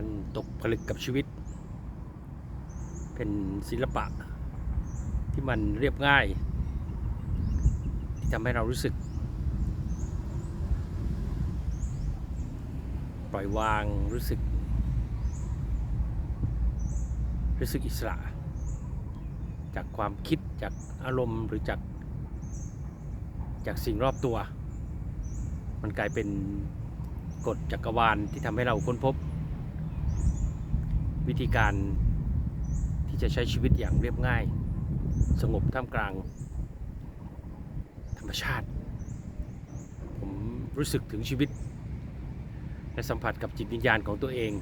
การตกผลึกกับชีวิต เป็นศิลปะที่มันเรียบง่าย ที่ทำให้เรารู้สึก ปล่อยวางรู้สึก รู้สึกอิสระ จากความคิดจากอารมณ์หรือจาก จากสิ่งรอบตัว มันกลายเป็นกฎจักรวาลที่ทำให้เราค้นพบ วิธีการที่จะใช้ชีวิตอย่างเรียบง่าย สงบท่ามกลาง ธรรมชาติ ผมรู้สึกถึงชีวิต และสัมผัสกับจิตวิญญาณของตัวเอง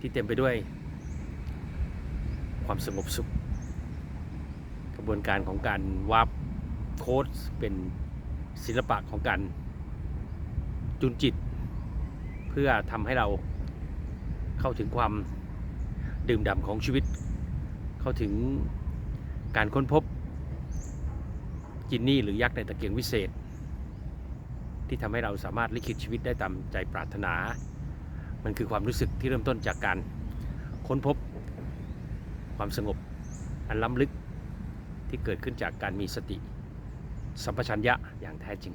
ที่เต็มไปด้วย ความสงบสุข กระบวนการของการวาร์ปโค้ดเป็นศิลปะของการจุนจิต เพื่อทำให้เรา เข้าถึงความดื่มด่ำของชีวิต เข้าถึงการค้นพบจินนี่หรือยักษ์ในตะเกียงวิเศษ ที่ทำให้เราสามารถลิขิตชีวิตได้ตามใจปรารถนา มันคือความรู้สึกที่เริ่มต้นจากการค้นพบความสงบอันล้ำลึกที่เกิดขึ้นจากการมีสติ สัมปชัญญะอย่างแท้จริง